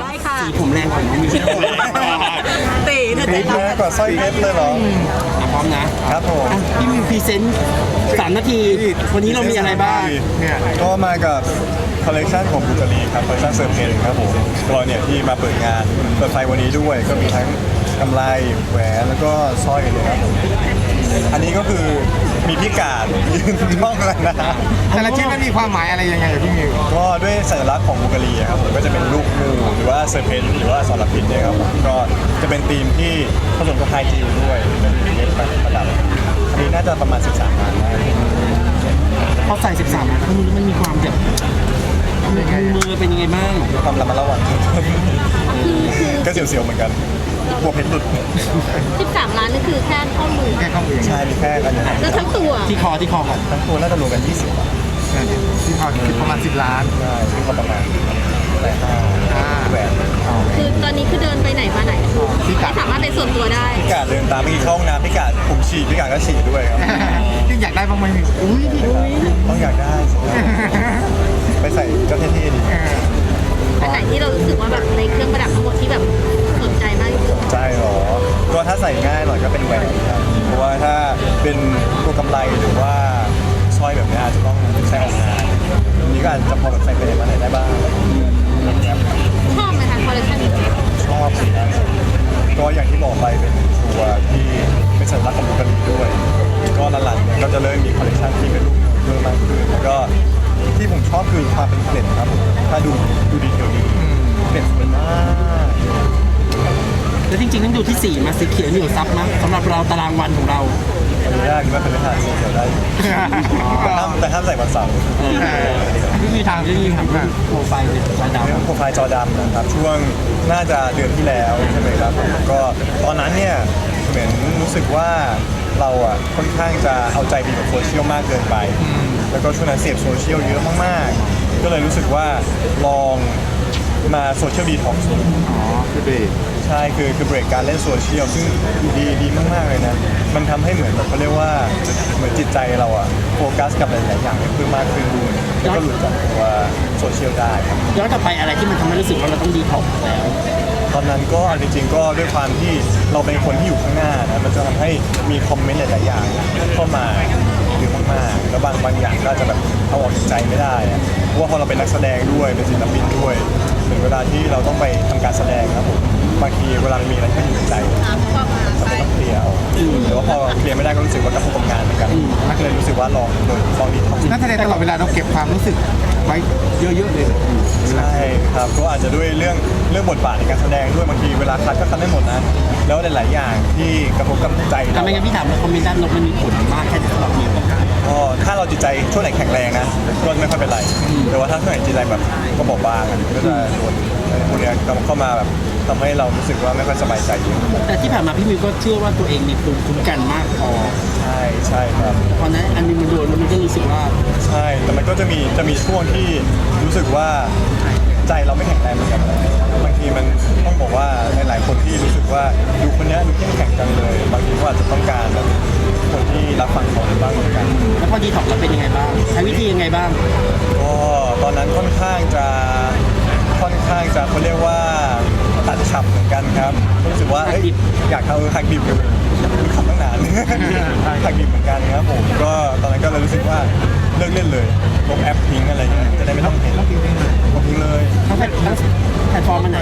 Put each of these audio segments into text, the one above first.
ได้ค่ะสีผมแรงกว่าน้องมิวตีเธอนี่จะแม่กว่าสร้อยเพชรเลยเหรออะพร้อมนะครับผมอะพี่มิวพรีเซนต์สามนาที วันนี้เรามีอะไรบ้างก็มากับคอลเลกชันของบุกรีครับคอลเลกชันเซอร์เพนครับผมก็เนี่ยที่มาเปิดงานเปิดไฟวันนี้ด้วยก็มีทั้งกำไรแหวนแล้วก็สร้อยเลยครับผมอันนี้ก็คือมีพิกาดยืนช่องแล้วนะแต่ละชิ้นมันมีความหมายอะไรยังไงอะพี่มิวก็ด้วย สัญลักษณ์ของบุกรีครับผมก็จะเป็นลูกงูหรือว่าเซอร์เพนหรือว่าสารพิษเนี่ยครับผมก็จะเป็นธีมที่ผสมกับไทยจีนด้วยเป็นเล็บประดับอันนี้น่าจะประมาณ 13ล้านได้พอใส่ 13นะมันมันมีความแบบมือมือเป็นยังไงบ้างความระมัดระวังก็เสียวๆเหมือนกันกลัวเพชรหลุด13 ล้านนี่คือแค่ข้อมือแค่ข้อมือใช่มีแค่อันเนี้ยแล้วทั้งตัวที่คอที่คอก่อนทั้งตัวน่าจะรวมกัน 20บาท ที่พอคิดประมาณ10ล้านใช่ซึ่งก็ประมาณแต่ห้าอ่าแหวนคือตอนนี้คือเดินไปไหนมาไหนพี่กัด ไม่สามารถเป็นส่วนตัวได้พิกาดเดินตามเมื่อกี้เข้าห้องน้ำพิกาดผมฉี่พิกาดก็ฉี่ด้วยครับที่อยากได้บ้างไหมมิวอุ้ยพี่ต้องอยากได้สิไปใส่ก็เท่ๆดีเอออันไหนที่เรารู้สึกว่าแบบในเครื่องประดับทั้งหมดที่แบบสนใจมากที่สุดใช่หรอ ก็ถ้าใส่ง่ายหน่อยก็เป็นแหวนครับเพราะว่าถ้าเป็นตัวกำไรหรือว่าสร้อยแบบนี้อาจจะต้องใช้ออกงานอั นนี้ก็อาจจะพอแบบใส่ไปไหนมาไหนได้บ้างแบบนี้ครับชอบไหมคะคอลเลคชันนี้ชอบสีนั้นก็อย่างที่บอกไปเป็นตัวที่เป็นสัญลักษณ์ของบุคลิกด้วย ก็หลังๆเนี่ยก็จะเริ่มมีคอลเลคชันที่เป็นรูปเพิ่มมากขึ้นแล้วก็ที่ผมชอบคือความเป็นเกล็ดครับผมถ้าดูดูดีเทลดีเกล็ดสวยมาก แล้วจริงๆต้องดูที่สีมาสีเขียวเหนียวซับนะสำหรับเราตารางวันของเราอนุญาตว่าเป็นรหัสสีเขียวได้อยู่แต่ห้ามแต่ห้ามใส่วันเสาร์เออพี่มีทางที่ทำโปรไฟล์เลยไฟดำเรื่องโปรไฟล์จอดำนะครับช่วงน่าจะเดือนที่แล้วใช่ไหมครับผมก็ตอนนั้นเนี่ยเหมือนรู้สึกว่าเราอะค่อนข้างจะเอาใจไปกับโซเชียลมากเกินไป แล้วก็ช่วงนั้นเสพโซเชียลเยอะมากๆ ก็เลยรู้สึกว่าลองมาโซเชียลดีท็อกซ์อ๋อคือเบรก ใช่คือคือเบรกการเล่นโซเชียลซึ่งดีดีมากๆเลยนะ มันทำให้เหมือนแบบเขาเรียกว่าเหมือนจิตใจเราอะโฟกัสกับหลายๆอย่างให้เพิ่มมากขึ้นด้วยแล้วก็หลุดจากตัวโซเชียลได้ครับย้อนกลับไปอะไรที่มันทำให้รู้สึกว่าเราต้องดีท็อกซ์แล้ว ตอนนั้นก็เอาจริงๆก็ด้วยความที่เราเป็นคนที่อยู่ข้างหน้านะมันจะทำให้มีคอมเมนต์หลายๆอย่างเข้ามาเยอะมากๆแล้วบางบางอย่างก็อาจจะแบบเอาออกจากใจไม่ได้อะเพราะว่าพอเราเป็นนักแสดงด้วยเป็นศิลปินด้วยถึงเวลาที่เราต้องไปทำการแสดงครับผม บางทีเวลามันมีอะไรที่มันอยู่ในใจตามความมันก็ต้องเคลียร์เอาแต่ว่าพอเคลียร์ไม่ได้ก็รู้สึกว่ากระทบกับงานเหมือนกันก็เลยรู้สึกว่าลองลองดีท็อกซ์นักแสดงตลอดเวลาเราเก็บความรู้สึกไว้เยอะๆเลยใช่ครับก็อาจจะด้วยเรื่องเรื่องบทบาทในการแสดงด้วยบางทีเวลาคัดก็คัดไม่หมดนะแล้วหลายๆอย่างที่กระทบกับใจแต่เราไม่งั้นพี่ถามว่าคอมเมนต์ด้านลบมันมีผลมากแค่ไหนสำหรับมิวก็ถ้าเราจิตใจช่วงไหนแข็งแรงนะก็ไม่ค่อยเป็นไรแต่ว่าถ้าช่วงไหนจิตใจแบบก็บอกบางอะก็จะโดนอะไรพวกเนี้ยเข้ามาแบบ ทำให้เรารู้สึกว่าไม่ค่อยสบายใจอยู่แต่ที่ผ่านมาพี่มิวก็เชื่อว่าตัวเองมีภูมิคุ้มกันมากพอใช่ใช่ครับ ตอนนั้นอันนี้มันโดนแล้วมันก็รู้สึกว่าใช่ แต่มันก็จะมีจะมีช่วงที่รู้สึกว่าใจเราไม่แข็งแรงเหมือนกันบางทีมันต้องบอกว่าหลายๆคนที่รู้สึกว่าดูคนเนี้ยดูเข้มแข็งจังเลย บางทีก็อาจจะต้องการแบบคนที่รับฟังเขาบ้างเหมือนกัน แล้วพอดีท็อกซ์เราเป็นยังไงบ้างใช้วิธียังไงบ้าง ก็ตอนนั้นค่อนข้างจะค่อนข้างจะเขาเรียกว่า ตัดฉับเหมือนกันครับ รู้สึกว่าเอ้ยอยากทำเออหักดิบอยู่คือขับตั้งนานหักดิบเหมือนกันครับผมก็ตอนนั้นก็เลยรู้สึกว่าเลิกเล่นเลยลบแอปทิ้งอะไรเงี้ยจะได้ไม่ต้องเห็นลบทิ้งเลยทั้งแพลตทั้งแพลตฟอร์มมันไหน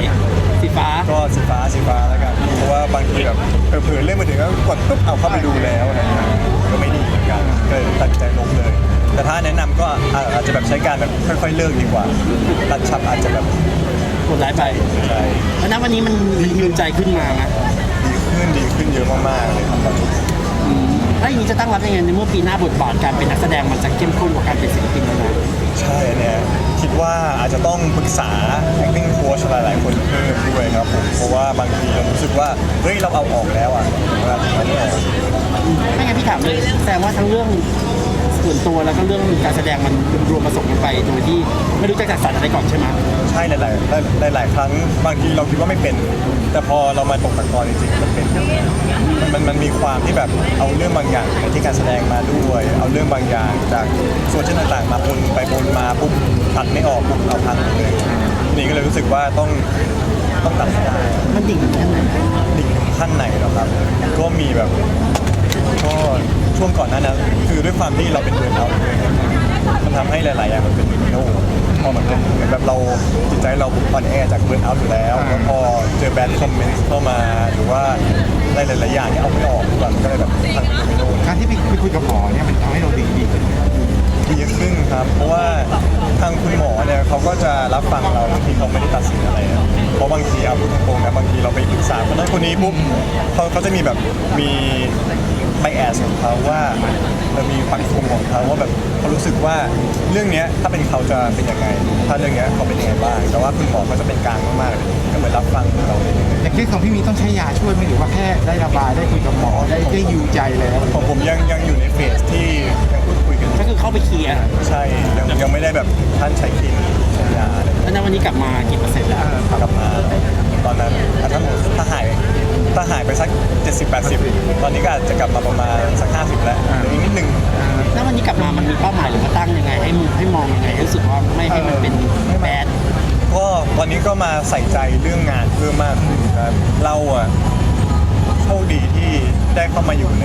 สีฟ้าก็สีฟ้าสีฟ้าแล้วกันเพราะว่าบางทีแบบเผลอๆเล่นมาถึงก็กดปุ๊บเอาเข้าไปดูแล้วอะไรเงี้ยก็ไม่ดีเหมือนกันก็เลยตัดใจลบเลยแต่ถ้าแนะนำก็อาจจะแบบใช้การแบบค่อยๆเลิกดีกว่า ตัดชับอาจจะแบบ กดไลค์ไปใช่แล้วณวันนี้มันมันฮิวใจขึ้นมานะดีขึ้นดีขึ้นเยอะมากๆเลยครับตอนนี้แล้วอย่างนี้จะตั้งรับยังไงในเมื่อปีหน้าบทบาทการเป็นนักแสดงมันจะเข้มข้นกว่าการเป็นศิลปินแล้วนะใช่อันเนี่ยคิดว่าอาจจะต้องปรึกษา acting coach หลายๆคนเพิ่มด้วยครับผมเพราะว่าบางทีเรารู้สึกว่าเฮ้ยเราเอาออกแล้วอะเวลาถึงไม่ออกไม่งั้นพี่ถามเลยแสดงว่าทั้งเรื่องส่ วนตัวแล้วก็เรื่องการแสดงมันรวมผสมกันไปโดยที่ไม่รู้จะจัดสรรอะไรก่อนใช่ไหมใช่หลายๆหลายๆครั้งบางทีเราคิดว่าไม่เป็น แต่พอเรามาตกตะกอนจริงๆมันเป็นมันมันมันมีความที่แบบเอาเรื่องบางอย่างในที่การแสดงมาด้วย เอาเรื่องบางอย่างจากโซเชียลต่างๆ มาปนไปปนมาปุ๊บตัดไม่ออกปุ๊บเอาพังหมดเลยทีนี่ก็เลยรู้สึกรู้สึกว่าต้องต้องตัดให้ได้มันดิ่งแค่ไหนดิ่งถึงขั้นไหนหรอครับ ก็มีแบบ ก็ช่วงก่อนหน้านั้นคือด้วยความที่เราเป็นเบิร์นเอาท์ด้วยมันทำให้หลายๆอย่างมันเป็นมิโนพอมันเป็นเหมือนแบบเราจิตใจเราอ่อนแอจากเบิร์นเอาท์อยู่แล้วแล้วพอเจอแบดคอมเมนต์เข้ามาหรือว่าหลายๆอย่างที่เอาไม่ออกมันก็เลยแบบทำเป็นมิโนการที่ไปคุยกับหมอเนี่ยมันทำให้เราดีดีขึ้นดีขึ้นครับ เพราะว่าทางคุณหมอเนี่ยเขาก็จะรับฟังเราบางทีเขาไม่ได้ตัดสินอะไรนะเพราะบางทีเอาพูดตรงๆนะบางทีเราไปปรึกษาคนนั้นคนนี้ปุ๊บเขาเขาจะมีแบบมี ไบแอสของเขาว่าเรามีปักธงของเขาว่าแบบเขารู้สึกว่าเรื่องเนี้ยถ้าเป็นเขาจะเป็นยังไง ถ้าเรื่องเนี้ยเขาเป็นยังไงบ้างแต่ว่าคุณหมอเขาจะเป็นกลางมากๆเลยก็เหมือนรับฟังเราเลยอย่างเคสของพี่มีต้องใช้ยาช่วยไหมหรือว่าแค่ได้ระบายได้คุยกับหมอได้ได้ยูใจแล้วของผมยังยังอยู่ในเฟสที่ยังพูดคุยกันอยู่ก็คือเข้าไปเคลียร์ใช่ยังยังไม่ได้แบบท่านใช้คลินิกใช้ยาอะไรแล้วณวันนี้กลับมากี่เปอร์เซ็นต์แล้ว กลับมา ตอนนั้นถ้าทั้งหมดถ้าหายถ้าหายไปสัก 70 80 ตอนนี้ก็อาจจะกลับมาประมาณสัก 50 แล้วเหลืออีกนิดนึงณวันนี้กลับมามันมีเป้าหมายหรือว่าตั้งยังไง ให้มุมให้มองยังไงให้รู้สึกว่าไม่ให้มันเป็นแบด ก็ตอนนี้ก็มาใส่ใจเรื่องงานเพิ่มมากขึ้นครับเราอะโชคดีที่ได้เข้ามาอยู่ใน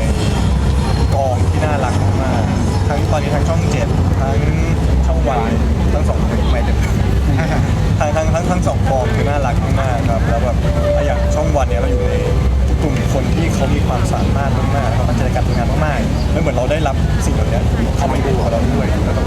ากๆแล้วเหมือนเราได้รับสิ่งเหล่านี้เข้ามาดูกับเราด้วยแล้วก็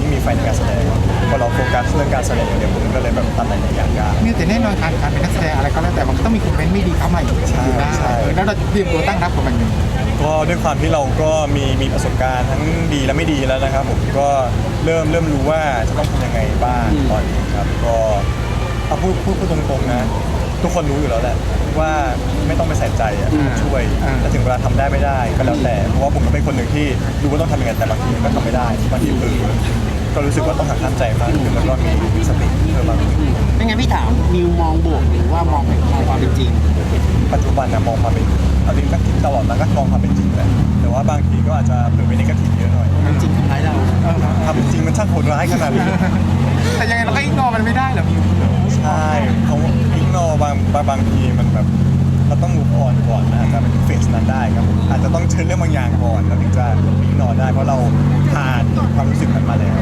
ยิ่งมีไฟในการแสดงพอเราโฟกัสเรื่องการแสดงอย่างเดียวมันก็เลยแบบทำหลายๆอย่างยากเนี่ยแต่แน่นอนการการเป็นนักแสดงอะไรก็แล้วแต่มันก็ต้องมีคอมเมนต์ไม่ดีเข้ามาอยู่ใช่อยู่ได้ใช่แล้วเราเตรียมตัวตั้งรับกับมันยังไงก็ด้วยความที่เราก็มีมีประสบการณ์ทั้งดีและไม่ดีแล้วนะครับผมก็เริ่มเริ่มรู้ว่าจะต้องทำยังไงบ้างตอนนี้ครับก็เอาพูดพูดพูดตรงๆนะทุกคนรู้อยู่แล้วแหละ ว่าไม่ต้องไปใส่ใจอะช่วยแต่ถึงเวลาทำได้ไม่ได้ก็แล้วแต่เพราะว่าผมก็เป็นคนหนึ่งที่รู้ว่าต้องทำยังไงแต่บางทีก็ทำไม่ได้บางทีคือก็รู้สึกว่าต้องหักห้ามใจมากขึ้นแล้วก็มีสติเพิ่มมากขึ้น ไม่งั้นพี่ถามมิวมองบวกหรือว่ามองมองความเป็นจริง ปัจจุบันนะมองความเป็นเอาจริงก็คิดตลอดมาก็มองความเป็นจริงแหละแต่ว่าบางทีก็อาจจะเผื่อไปในกระถิ่เยอะหน่อยจริงทำร้ายเราทำจริงมันช่างโหดร้ายขนาดนี้แต่ยังไงเราก็อิกนอมันไม่ได้เหรอมิวใช่เขาอิ โนอบางบางบางทีมันแบบเราต้องมูฟออนก่อนนะอาจะเป็นเฟสนั้นได้ครับ อาจจะต้องเชิญเรื่องบางอย่างก่อนแล้วถึงจะอิกนอนได้เพราะเราผ่านความรู้สึกนั้นมาแล้ว